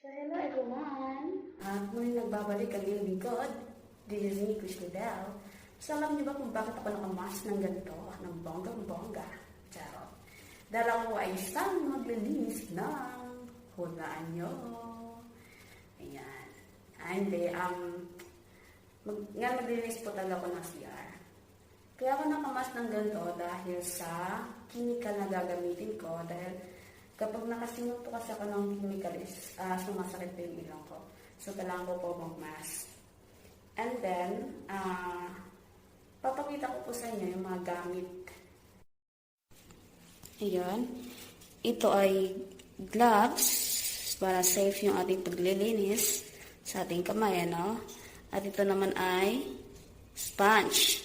So, hello everyone! At muli nagbabalik ang iyong lingkod, this is me, Chris Liddell. So, alam niyo ba kung bakit ako nakamas ng ganito, ng bonggang-bongga? Charot. Dahil ako ay isang maglilinis ng hulaan niyo. Ayan. Hindi, um, mag, nga maglilinis po talaga ako ng CR. Kaya ako nakamas ng ganito dahil sa chemical na gagamitin ko dahil kapag nakasingot po kasi ako ng chemical is ah, sumasakit po yung ilong ko. So, kailangan ko po mag-mask. And then, ah, papakita ko po sa inyo yung mga gamit. Ayan. Ito ay gloves para safe yung ating paglilinis sa ating kamay, ano? At ito naman ay sponge.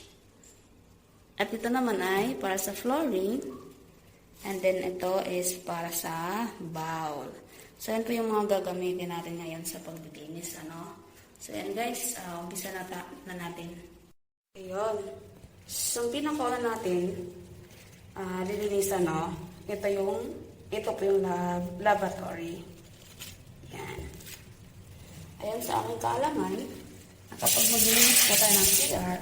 At ito naman ay para sa flooring. And then ito is para sa bowl. So yan po yung mga gagamitin natin ngayon sa paglilinis. Ano? So yan guys, uh, umpisa na, na natin. Ayun. So ang pinakauna natin, uh, lilinisan no, ito yung, ito po yung lab- lavatory. Yan. Ayan sa aking kaalaman, kapag maglilinis po tayo ng CR,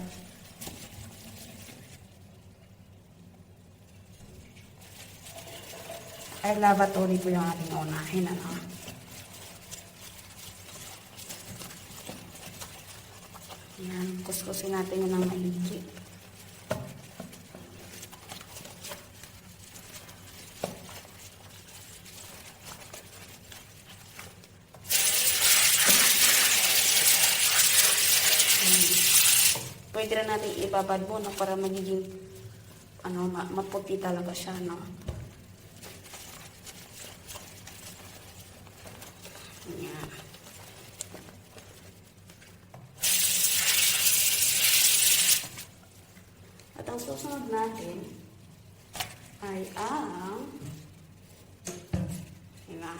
ay lavatory po yung ating unahin, ano? Yan, kuskusin natin yun ng maigi. Yan. Pwede rin natin ibabad mo no, para magiging ano, ma- maputi talaga siya, no? Ayan. At ang susunod natin ay ang ina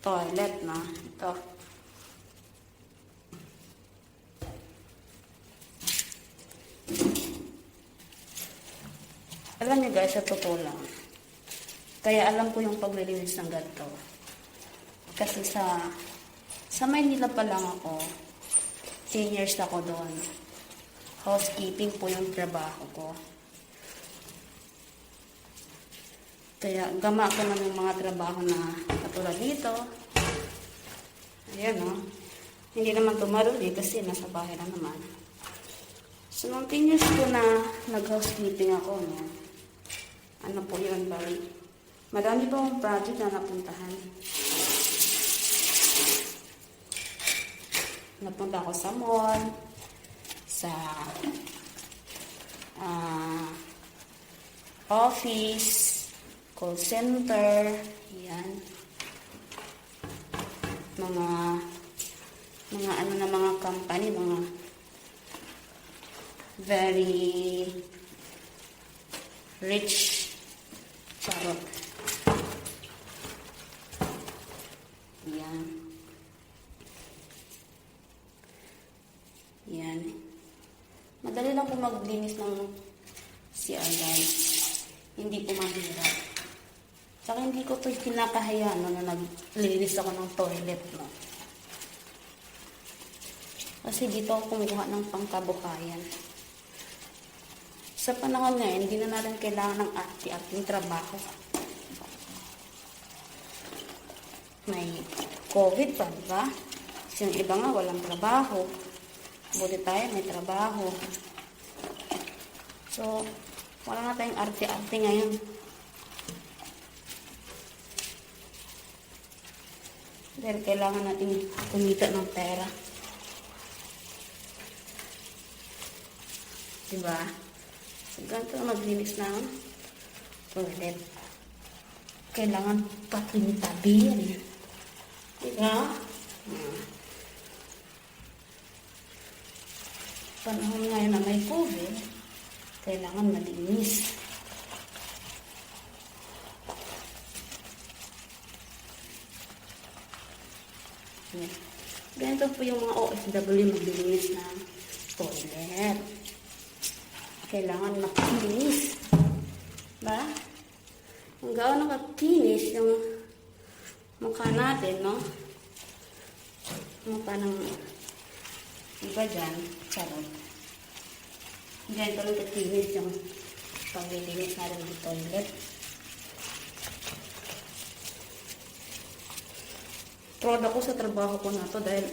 toilet na ito. Alam niyo guys, sa totoo lang. Kaya alam ko yung paglilinis ng ganito. Kasi sa sa Maynila pa lang ako, 10 years ako doon. Housekeeping po yung trabaho ko. Kaya gama ko ng mga trabaho na katulad dito. Ayan o. Hindi naman tumaruli kasi nasa bahay na naman. So, nung 10 years ko na nag-housekeeping ako, no? Ano po yun, bali? Madami pong project na napuntahan. Napunta ako sa mall, sa ah, office, call center, yan. Mga mga ano na mga company, mga very rich charot. Yan. Maglinis ng CR guys. Hindi po mahirap. Saka hindi ko to kinakahaya no, na naglinis ako ng toilet. No. Kasi dito ako kumukuha ng pangkabuhayan. Sa panahon ngayon, hindi na natin kailangan ng ati-ating trabaho. May COVID pa, di ba? Kasi yung iba nga walang trabaho. Buti tayo, may trabaho. So, wala na tayong arte-arte ngayon. Dahil kailangan natin kumita ng pera. Diba? So, ganito maglinis ng toilet. Kailangan patimi-tabi yan. Diba? Hmm. panahon ngayon na may COVID, kailangan malinis. Yan. Ganito po yung mga OFW maglilinis ng toilet. Kailangan makinis. Ba? Kung gaano kakinis yung mukha natin, no? Mukha ng iba dyan. Charot. Diyan ko lang tatinis yung paglilinis natin ng toilet. Proud ako sa trabaho ko na to dahil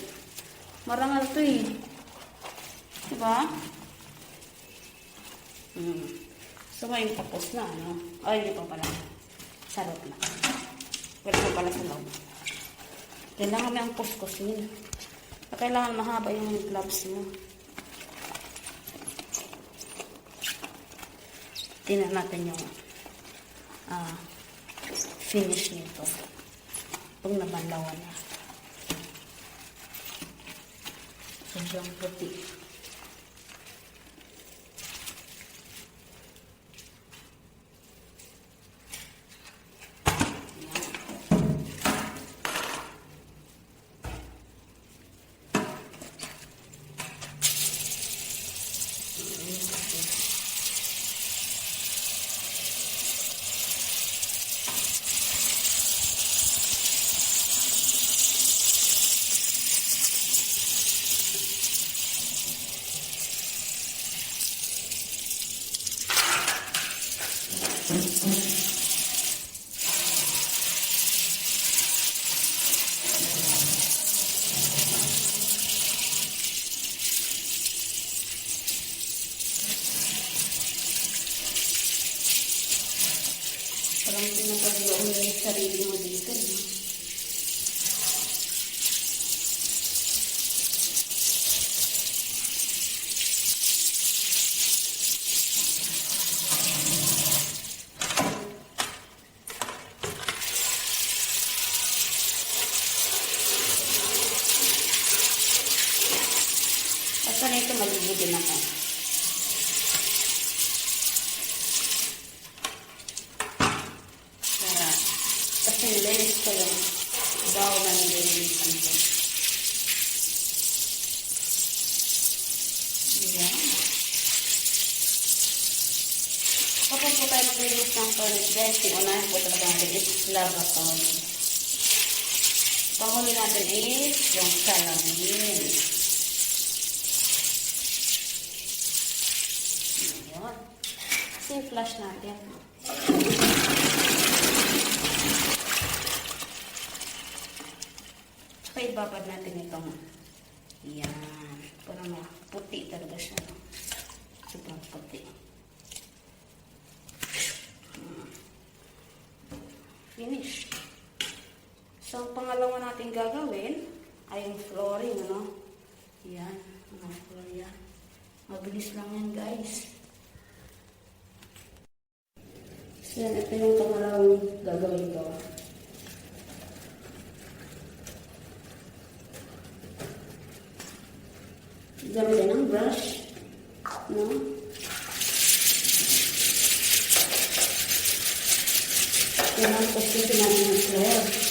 marangal to eh. Diba? Hmm. So ngayon tapos na, ano? Ay, hindi pa pala. Sarap na. Wala pa pala sa loob. Kailangan may ang kuskusin. Kailangan mahaba yung gloves mo. Tingnan natin yung ah, finish nito. Pag nabanlawan na. Sobrang puti. Parang pinapagawa mo yung sarili mo dito. No? At sa nito magigigil ako. Para, kasi nilinis ko yung bawo na nililinisan ko. Ayan. Kapag po tayo maglinis ng toilet dressing, unahin po talaga natin is lavatory. Panghuli natin is yung salamin. Ayan. Kasi flush natin. Tsaka ibabad natin itong yan. Para puti talaga siya. No? Sobrang puti. Hmm. Finish. So, ang pangalawa natin gagawin ay yung flooring, ano? Yan. Mga floor yan. Mabilis lang yan, guys. So, yan. Ito yung pangalawang gagawin ko. Gamitin ng brush. No? Kailangan kuskusin namin ng floor.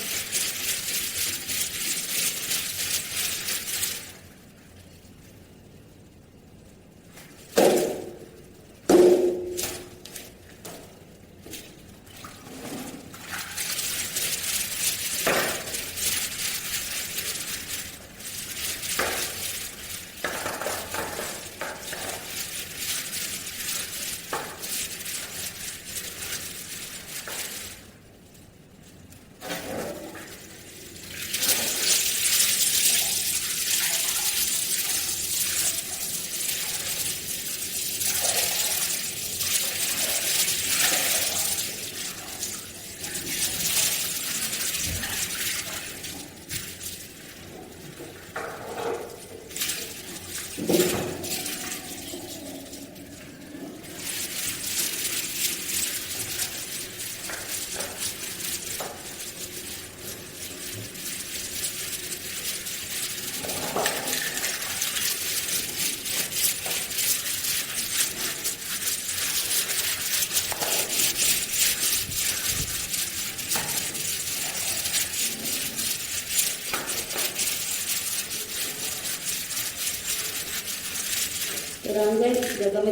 que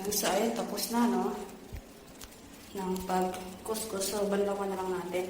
Yan, so ayun, tapos na, no? Ng pag-kuskus. So, banlawan na lang natin.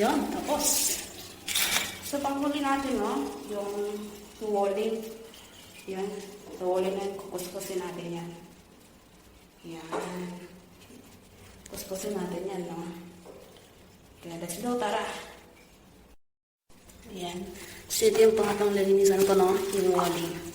Yun, tapos. So, panghuli natin, no? Yung walling. Yan. Walling na kukuskusin natin yan. Yan. Kuskusin natin yan, no? Kaya, let's go, tara. Ayan. So, ito yung pangatong lalinisan ko, no? Yung walling.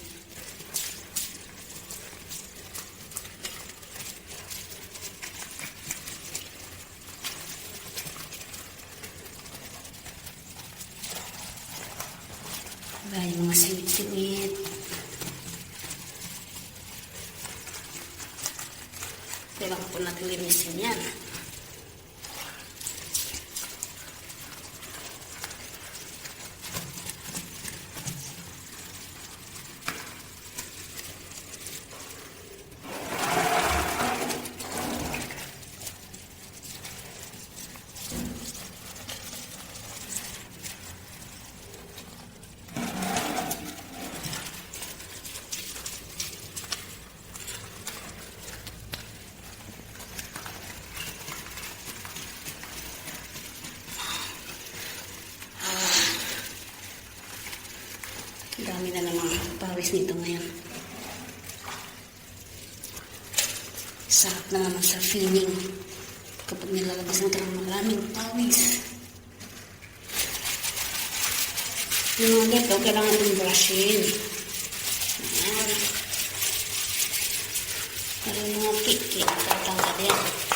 Pawis nito ngayon. Sarap na naman sa feeling kapag nilalabas natin ang maraming pawis. Yung mga ganito, kailangan din brushin. Ayan. Para yung mga kikik, tatanggal yan.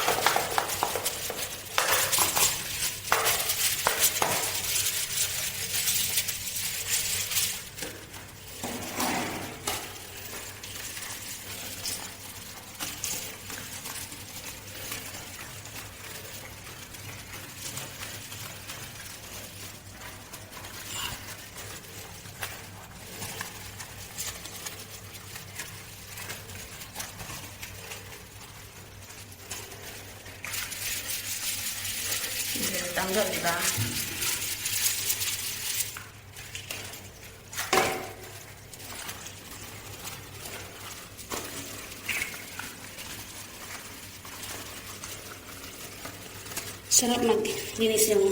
Sarap maglinis yung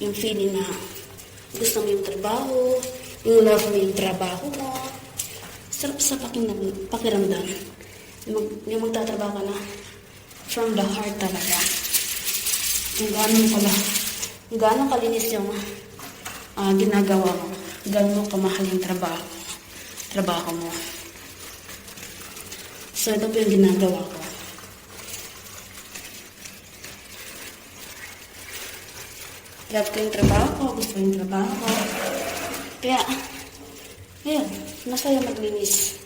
yung feeling na gusto mo yung trabaho, yung love mo yung trabaho mo. Sarap sa pakiram, pakiramdam. Yung, mag, yung magtatrabaho ka na from the heart talaga kung gaano pala, kung gaano kalinis yung ah, ginagawa mo, gaano kamahal yung trabaho, trabaho mo. So, ito po yung ginagawa ko. Love ko yung trabaho ko, gusto ko yung trabaho. Kaya, ngayon, masaya maglinis.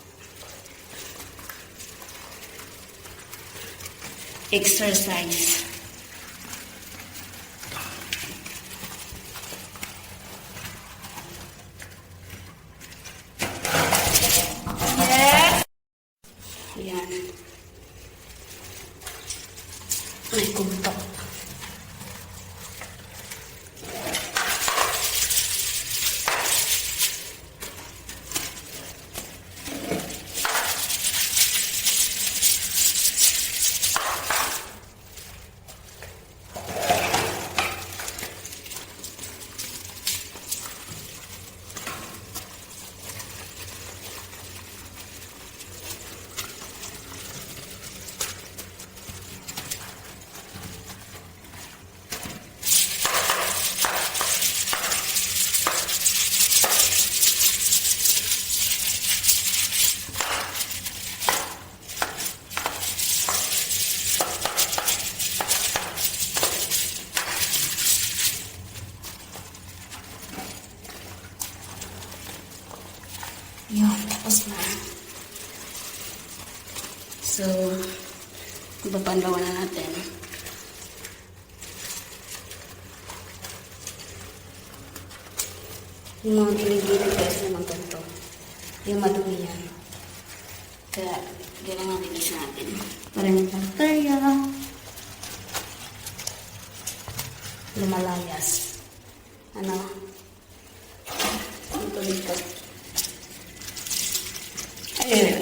Exercise. Mga gilid-gilid guys naman ganito. Yung madumi yan. Kaya, ganyan ang linis natin. Para yung bacteria. Lumalayas. Ano? Ito dito. Ayun.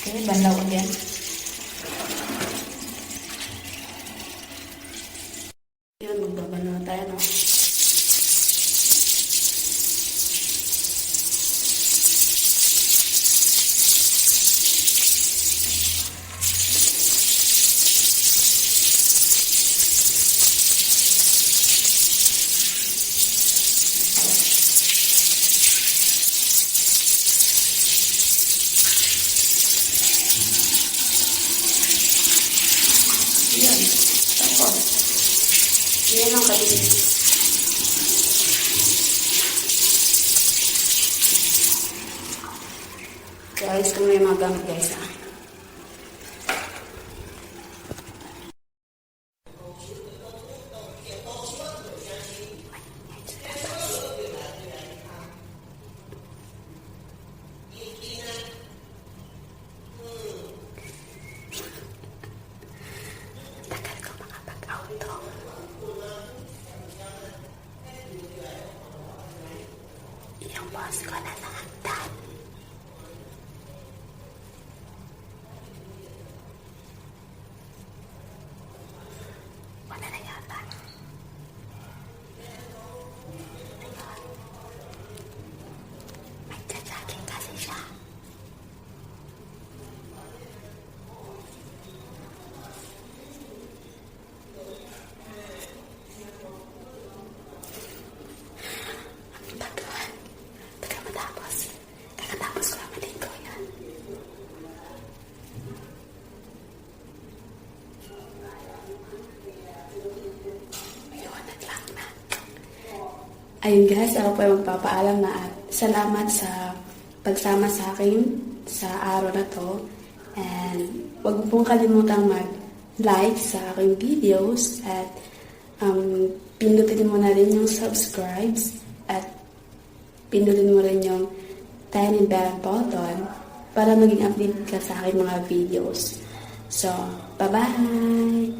Okay, banlaw again. Ayun guys, ako po ay magpapaalam na at salamat sa pagsama sa akin sa araw na to. And huwag pong kalimutang mag-like sa aking videos at um, pindutin mo na rin yung subscribes at pindutin mo rin yung tiny bell button para maging update ka sa aking mga videos. So, bye-bye!